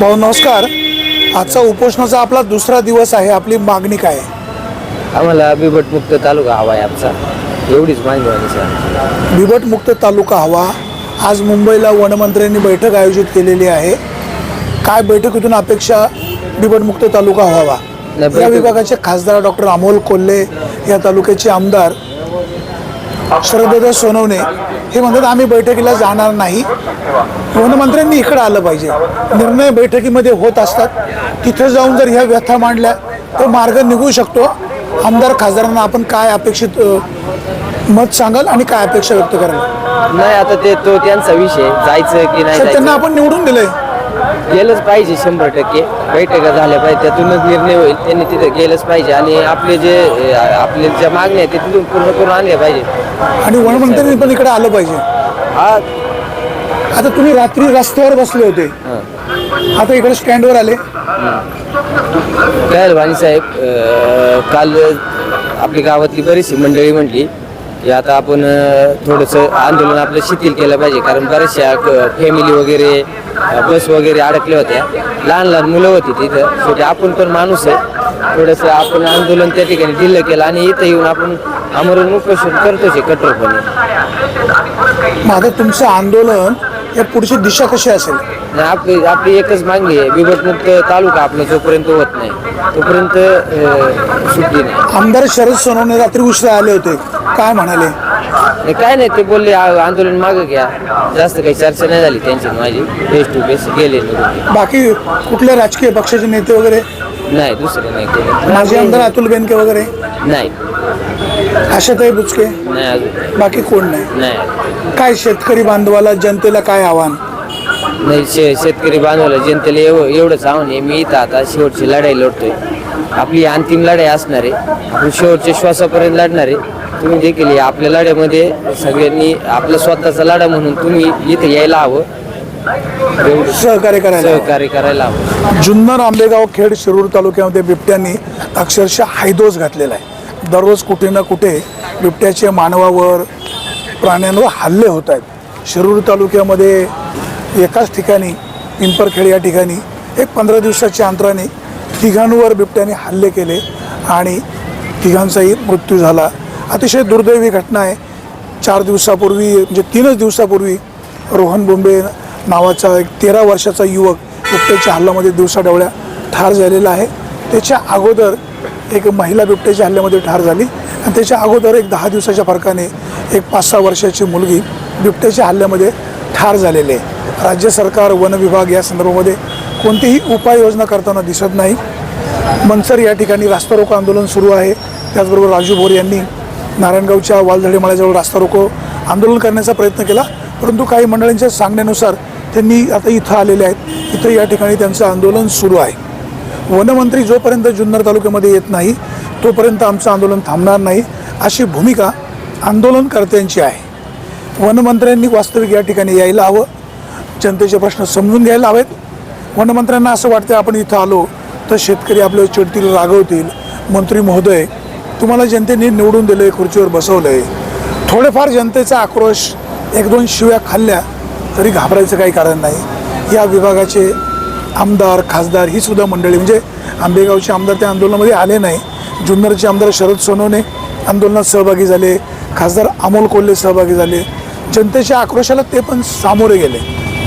भाऊ नमस्कार. आजचा उपोषणाचा आपला दुसरा दिवस आहे. आपली मागणी काय? आहे आम्हाला बिबटमुक्त तालुका हवा आहे आमचा. एवढीच मागणी आहे सर बिबटमुक्त तालुका हवा. आज मुंबईला वनमंत्र्यांनी बैठक आयोजित केलेली आहे. काय बैठकीतून अपेक्षा बिबटमुक्त तालुका व्हावा नाही, या बैठक- विभागाचे खासदार डॉक्टर अमोल कोल्हे या तालुक्याचे आमदार शरददादा सोनवणे. हे म्हणतात आम्ही बैठकीला जाणार नाही. वनमंत्र्यांनी इकडे आलं पाहिजे. निर्णय बैठकीमध्ये होत असतात. तिथं जाऊन जर ह्या व्यथा मांडल्या तर मार्ग निघू शकतो. आमदार खासदारांना आपण काय अपेक्षित मत सांगाल आणि काय अपेक्षा व्यक्त कराल? नाही आता ते तो त्यांचा विषय जायचं की नाही त्यांना आपण निवडून दिलंय. गेलंच पाहिजे शंभर टक्के. बैठका झाल्या पाहिजे त्यातूनच निर्णय होईल. त्यांनी तिथे गेलंच पाहिजे आणि आपले जे आपले ज्या मागण्या आहेत ते तिथून पूर्ण करून आणल्या पाहिजे. आणि वनमंत्र्यांनी पण इकडे आलं पाहिजे. हा. आता तुम्ही रात्री रस्त्यावर बसले होते. आता इकडे स्टँडवर आले. काय वाणी साहेब काल आपली गावातली बरीचशी मंडळी म्हटली हे आता आपण थोडंसं आंदोलन आपलं शिथिल केलं पाहिजे. कारण बऱ्याचशा फॅमिली वगैरे बस वगैरे अडकल्या होत्या. लहान लहान मुलं होती तिथं शेवटी आपण पण माणूस आहे. थोडंसं आपण आंदोलन त्या ठिकाणी दिलं केलं आणि इथं येऊन आपण आमरण उपोषण करतोच आहे कठोरपणे. मग आता तुमचं आंदोलन या पुढची दिशा कशी असेल? आणि आपली आपली एकच मागणी आहे. बिबटमुक्त तालुका आपला जोपर्यंत होत नाही तोपर्यंत अं, सुट्टी नाही. आमदार शरद सोनवणे रात्री उशिरा आले होते. काय म्हणाले? नाही, काय नाही ते बोलले आ- आंदोलन मागं घ्या. जास्त काही चर्चा नाही झाली त्यांची आणि माझी. फेस टू फेस गेले निघून ते. बाकी कुठल्या राजकीय पक्षाचे नेते वगैरे? नाही दुसरे नाही. केले माजी आमदार अतुल बेनके वगैरे? नाही. आशाताई बुचके? नाही अजून. बाकी कोण नाही? नाही. काय शेतकरी बांधवाला जनतेला काय आव्हान? नाही शे शेतकरी बांधवाला जनतेला एव एवढंच आव्हान आहे. मी इथं आता शेवटची लढाई लढतोय. आपली अंतिम लढाई असणार आहे. आपण शेवटच्या श्वासापर्यंत लढणार आहे. तुम्ही देखील या आपल्या लढ्यामध्ये सगळ्यांनी आपला स्वतःचा लढा म्हणून तुम्ही इथे यायला हवं. एवढं सहकार्य करायला हवं. सहकार्य करायला हवं. जुन्नर आंबेगाव खेड शिरूर तालुक्यामध्ये बिबट्यांनी अक्षरशः हायदोस घातलेला आहे. दररोज कुठे ना कुठे बिबट्याचे मानवावर प्राण्यांवर हल्ले होत आहेत. शिरूर तालुक्यामध्ये एकाच ठिकाणी पिंपरखेड या ठिकाणी एक पंधरा दिवसाच्या अंतराने तिघांवर बिबट्याने हल्ले केले आणि तिघांचाही मृत्यू झाला. अतिशय दुर्दैवी घटना आहे. चार दिवसापूर्वी म्हणजे तीनच दिवसापूर्वी रोहन बोंबे नावाचा एक तेरा वर्षाचा युवक बिबट्याच्या हल्ल्यामध्ये दिवसाढवळ्या ठार झालेला आहे. त्याच्या अगोदर एक महिला बिबट्याच्या हल्ल्यामध्ये ठार झाली. आणि त्याच्या अगोदर एक दहा दिवसाच्या फरकाने एक पाच सहा वर्षाची मुलगी बिबट्याच्या हल्ल्यामध्ये ठार झालेली आहे. राज्य सरकार वन विभाग या संदर्भामध्ये कोणतीही उपाययोजना करताना दिसत नाही. मनसर या ठिकाणी रास्ता रोको आंदोलन सुरू आहे. त्याचबरोबर राजू भोर यांनी नारायणगावच्या वालधडेमाळ्याजवळ रास्ता रोको आंदोलन करण्याचा प्रयत्न केला. परंतु काही मंडळींच्या सांगण्यानुसार त्यांनी आता इथं आलेले आहेत. इथं या ठिकाणी त्यांचं आंदोलन सुरू आहे. वनमंत्री जोपर्यंत जुन्नर तालुक्यामध्ये येत नाही तोपर्यंत आमचं आंदोलन थांबणार नाही अशी भूमिका आंदोलनकर्त्यांची आहे. वनमंत्र्यांनी वास्तविक या ठिकाणी यायला हवं जनतेचे प्रश्न समजून घ्यायला हवेत. वनमंत्र्यांना असं वाटतं आपण इथं आलो तर शेतकरी आपल्याला चिडतील रागवतील. मंत्री महोदय तुम्हाला जनतेने निवडून दिलं आहे खुर्चीवर बसवलं आहे थोडेफार जनतेचा आक्रोश एक दोन शिव्या खाल्ल्या तरी घाबरायचं काही कारण नाही. या विभागाचे आमदार खासदार ही सुद्धा मंडळी म्हणजे आंबेगावचे आमदार त्या आंदोलनामध्ये आले नाही. जुन्नरचे आमदार शरद सोनवणे आंदोलनात सहभागी झाले. खासदार अमोल कोल्हे सहभागी झाले. जनतेच्या आक्रोशाला ते पण सामोरे गेले.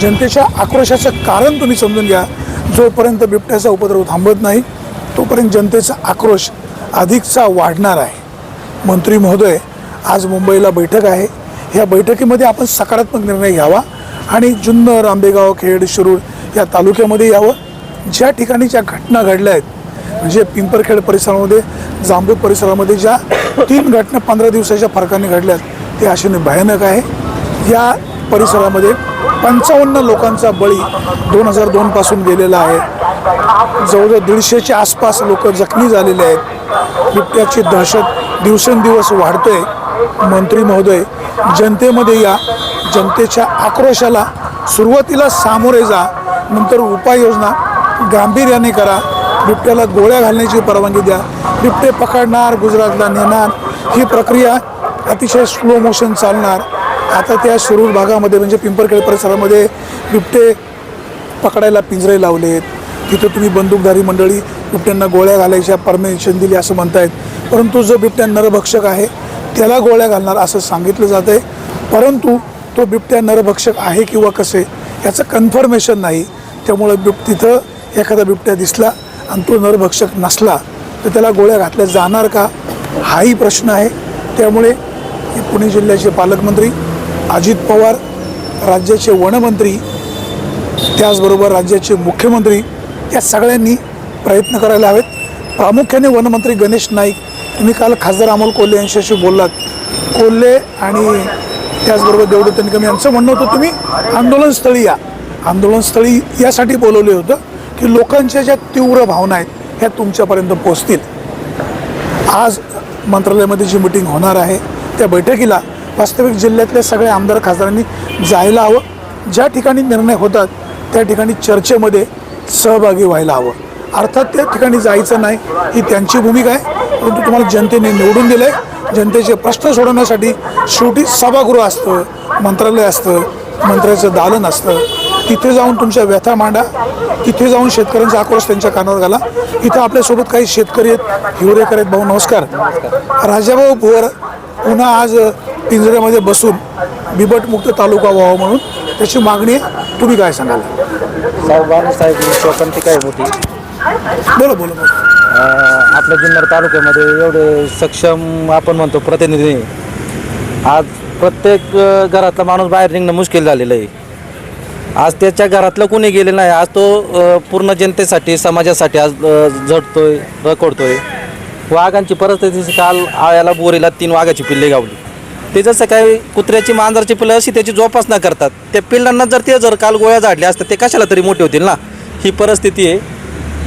जनतेच्या आक्रोशाचं कारण तुम्ही समजून घ्या. जोपर्यंत बिबट्याचा उपद्रव थांबत नाही तोपर्यंत जनतेचा आक्रोश अधिकचा वाढणार आहे. मंत्री महोदय आज मुंबईला बैठक आहे. ह्या बैठकीमध्ये आपण सकारात्मक निर्णय घ्यावा आणि जुन्नर आंबेगाव खेड शिरूर या तालुक्यामध्ये यावं. ज्या ठिकाणी ज्या घटना घडल्या आहेत म्हणजे पिंपरखेड परिसरामध्ये जांभूत परिसरामध्ये ज्या तीन घटना पंधरा दिवसाच्या फरकाने घडल्यात ते अशाने भयानक आहे. या परिसरामध्ये पंचावन्न लोकांचा बळी दोन हजार दोनपासून गेलेला आहे. जवळजवळ दीडशेच्या आसपास लोक जखमी झालेले आहेत. बिबट्याची दहशत दिवसेंदिवस वाढतोय. मंत्री महोदय जनतेमध्ये या जनतेच्या आक्रोशाला सुरुवातीला सामोरे जा नंतर उपाययोजना गांभीर्याने करा. बिबट्याला गोळ्या घालण्याची परवानगी द्या. बिबटे पकडणार गुजरातला नेणार. ही प्रक्रिया अतिशय स्लो मोशन चालणार. आता त्या शिरूर भागामध्ये म्हणजे पिंपरखेड परिसरामध्ये बिबटे पकडायला पिंजरे लावलेत. तिथं तुम्ही बंदूकधारी मंडळी बिबट्यांना गोळ्या घालायच्या परमिशन दिली असं म्हणतायत. परंतु जो बिबट्या नरभक्षक आहे त्याला गोळ्या घालणार असं सांगितलं जात आहे परंतु तो बिबट्या नरभक्षक आहे किंवा कसे याचं कन्फर्मेशन नाही. त्यामुळं बिब तिथं एखादा बिबट्या दिसला आणि तो नरभक्षक नसला तर त्याला गोळ्या घातल्या जाणार का? हाही प्रश्न आहे. त्यामुळे पुणे जिल्ह्याचे पालकमंत्री अजित पवार राज्याचे वनमंत्री त्याचबरोबर राज्याचे मुख्यमंत्री या सगळ्यांनी प्रयत्न करायला हवेत. प्रामुख्याने वनमंत्री गणेश नाईक तुम्ही काल खासदार अमोल कोल्हे यांच्याशी बोललात. कोल्हे आणि त्याचबरोबर देवडू तनिकम यांचं म्हणणं होतं तुम्ही आंदोलनस्थळी या. आंदोलनस्थळी यासाठी बोलवले होतं की लोकांच्या ज्या तीव्र भावना आहेत ह्या तुमच्यापर्यंत पोचतील आज मंत्रालयामध्ये जी मिटिंग होणार आहे त्या बैठकीला वास्तविक जिल्ह्यातल्या सगळ्या आमदार खासदारांनी जायला हवं. ज्या ठिकाणी निर्णय होतात त्या ठिकाणी चर्चेमध्ये सहभागी व्हायला हवं. अर्थात त्या ठिकाणी जायचं नाही ही त्यांची भूमिका आहे. परंतु तुम्हाला जनतेने निवडून दिलं आहे जनतेचे प्रश्न सोडवण्यासाठी शेवटी सभागृह असतं मंत्रालय असतं मंत्र्याचं दालन असतं. तिथे जाऊन तुमच्या व्यथा मांडा. तिथे जाऊन शेतकऱ्यांचा आक्रोश त्यांच्या कानावर घाला. इथं आपल्यासोबत काही शेतकरी आहेत हिवरेकर आहेत. भाऊ नमस्कार. राजाभाऊ भुवर पुन्हा आज पिंजऱ्यामध्ये बसून बिबटमुक्त तालुका व्हावा म्हणून त्याची मागणी आहे. तुम्ही काय सांगाल? साहेब शोकांती काय होती? बोला बोला बोला. अं, आपल्या जुन्नर तालुक्यामध्ये एवढे सक्षम आपण म्हणतो प्रतिनिधी. आज प्रत्येक अं, घरातला माणूस बाहेर निघणं मुश्किल झालेलं आहे. आज त्याच्या घरातलं कोणी गेले नाही. आज तो पूर्ण जनतेसाठी समाजासाठी आज अं, झटतोय रखडतोय. वाघांची परिस्थिती काल आळ्याला बोरीला तीन वाघाची पिल्ले गावली. ते जसं काय कुत्र्याची मांजरची पिल्लं अशी त्याची जोपासना करतात. त्या पिल्लांना जर ते जर काल गोळ्या झाडल्या असतात ते कशाला तरी मोठे होतील ना? ही परिस्थिती आहे.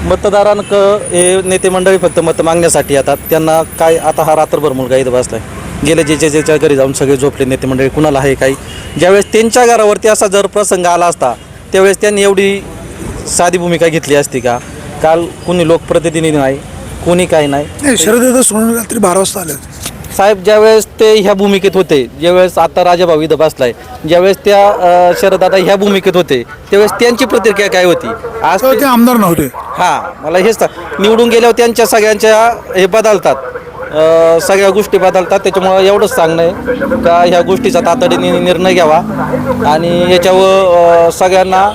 मतदारांक हे नेते मंडळी फक्त मत मागण्यासाठी येतात. त्यांना काय आता हा रात्रभर मुलगा इथं बसलाय. गेले जे जे ज्याच्या घरी जाऊन सगळे झोपले नेते मंडळी कुणाला आहे काही? ज्यावेळेस त्यांच्या घरावरती असा जर प्रसंग आला असता त्यावेळेस त्यांनी एवढी साधी भूमिका घेतली असती का? काल कुणी लोकप्रतिनिधी नाही कोणी काही नाही. शरद सोडून रात्री बारा वाजता आले साहेब ज्यावेळेस ते ह्या भूमिकेत होते ज्यावेळेस आता राजाभाऊ इथं बसलाय ज्यावेळेस त्या शरदादा ह्या भूमिकेत होते त्यावेळेस त्यांची प्रतिक्रिया काय होती? आज ते आमदार नव्हते. हां मला हेच निवडून गेल्यावर त्यांच्या सगळ्यांच्या हे बदलतात सगळ्या गोष्टी बदलतात त्याच्यामुळं एवढंच सांगणं आहे का ह्या गोष्टीचा तातडीने निर्णय घ्यावा आणि याच्यावर सगळ्यांना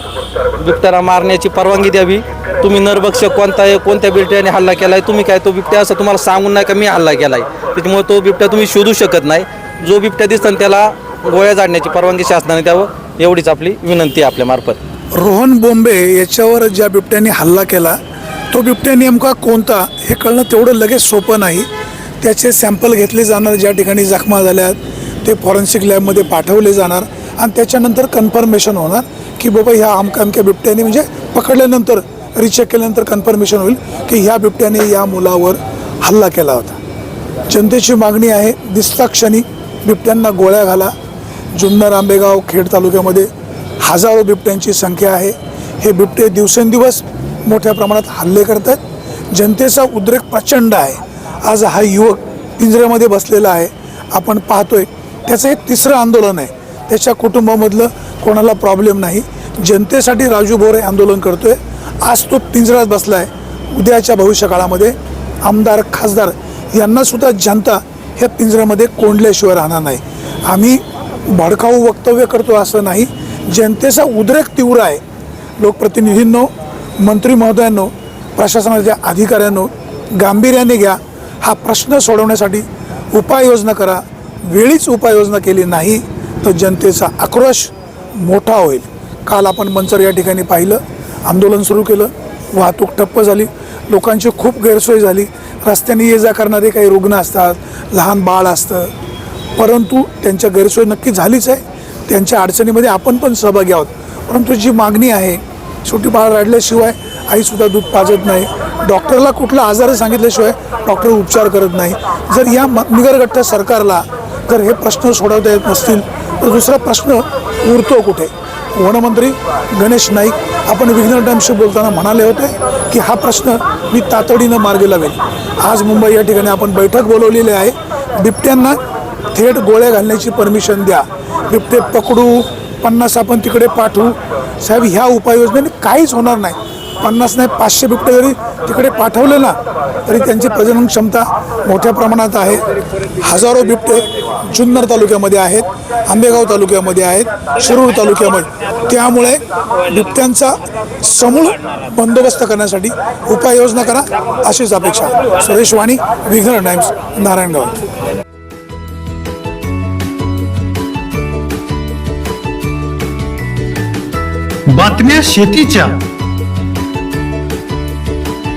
बिबट्याला मारण्याची परवानगी द्यावी. तुम्ही नरभक्षक कोणता आहे कोणत्या बिबट्याने हल्ला केला आहे तुम्ही काय तो बिबट्या असं तुम्हाला सांगून नाही का मी हल्ला केला आहे त्याच्यामुळे तो बिबट्या तुम्ही शोधू शकत नाही. जो बिबट्या दिसतो त्याला गोळ्या जाडण्याची परवानगी शासनाने द्यावं. एवढीच आपली विनंती आहे आपल्यामार्फत रोहन बोंबे याच्यावर ज्या बिबट्याने हल्ला केला तो बिबट्या नेमका कोणता हे कळणं तेवढं लगेच सोपं नाही. त्याचे सॅम्पल घेतले जाणार ज्या ठिकाणी जखमा झाल्यात ते फॉरेन्सिक लॅबमध्ये पाठवले जाणार. आणि त्याच्यानंतर कन्फर्मेशन होणार की बाबा ह्या अमक्या अमक्या बिबट्याने म्हणजे पकडल्यानंतर रिचेक केल्यानंतर कन्फर्मेशन होईल की ह्या बिबट्याने या मुलावर हल्ला केला होता. जनतेची मागणी आहे दिसता क्षणी बिबट्यांना गोळ्या घाला. जुन्नर आंबेगाव खेड तालुक्यामध्ये हजारो बिबट्यांची संख्या आहे. हे बिबटे दिवसेंदिवस मोठ्या प्रमाणात हल्ले करत आहेत जनतेचा उद्रेक प्रचंड आहे. आज हा युवक पिंजऱ्यामध्ये बसलेला आहे. आपण पाहतोय त्याचं हे तिसरं आंदोलन आहे. त्याच्या कुटुंबामधलं कोणाला प्रॉब्लेम नाही. जनतेसाठी राजू भोरे आंदोलन करतोय. आज तो पिंजऱ्यात बसला आहे उद्याच्या भविष्यकाळामध्ये आमदार खासदार यांना सुद्धा जनता ह्या पिंजऱ्यामध्ये कोंडल्याशिवाय राहणार नाही. आम्ही भडकाऊ वक्तव्य करतो असं नाही. जनतेचा उद्रेक तीव्र आहे. लोकप्रतिनिधींनो मंत्री महोदयांनो प्रशासनाच्या अधिकाऱ्यांनो गांभीर्याने घ्या. हा प्रश्न सोडवण्यासाठी उपाययोजना करा. वेळीच उपाययोजना केली नाही. तर जनतेचा आक्रोश मोठा होईल. काल आपण मंचर या ठिकाणी पाहिलं. आंदोलन सुरू केलं. वाहतूक ठप्प झाली. लोकांची खूप गैरसोय झाली. रस्त्याने ये जा करणारे काही रुग्ण असतात लहान बाळ असतं. परंतु त्यांच्या गैरसोय नक्की झालीच आहे. त्यांच्या अडचणीमध्ये आपण पण सहभागी आहोत. परंतु जी मागणी आहे शेवटी बाळ रडल्याशिवाय आईसुद्धा दूध पाजत नाही. डॉक्टरला कुठला आजार सांगितल्याशिवाय डॉक्टर उपचार करत नाही. जर या म- सरकारला तर हे प्रश्न सोडवता येत नसतील तर दुसरा प्रश्न उरतो कुठे? वनमंत्री गणेश नाईक आपण विघ्न टाईमशी बोलताना म्हणाले होते की हा प्रश्न मी तातडीनं मार्गी लावेल. आज मुंबई या ठिकाणी आपण बैठक बोलवलेली आहे. बिबट्यांना थेट गोळ्या घालण्याची परमिशन द्या. बिबटे पकडू पन्नास आपण तिकडे पाठवू. साहेब ह्या उपाययोजनेने काहीच होणार नाही. पन्नास नाही पाचशे बिबटे जरी तिकडे पाठवले ना तरी त्यांची प्रजनन क्षमता मोठ्या प्रमाणात आहे. हजारो बिबटे जुन्नर तालुक्यामध्ये आहेत आंबेगाव तालुक्यामध्ये आहेत शिरूर तालुक्यामध्ये. त्यामुळे बिबट्यांचा समूळ बंदोबस्त करण्यासाठी उपाययोजना करा अशीच अपेक्षा सुरेश वाणी विघ्न टाइम्स नारायणगाव. बातम्या शेतीच्या.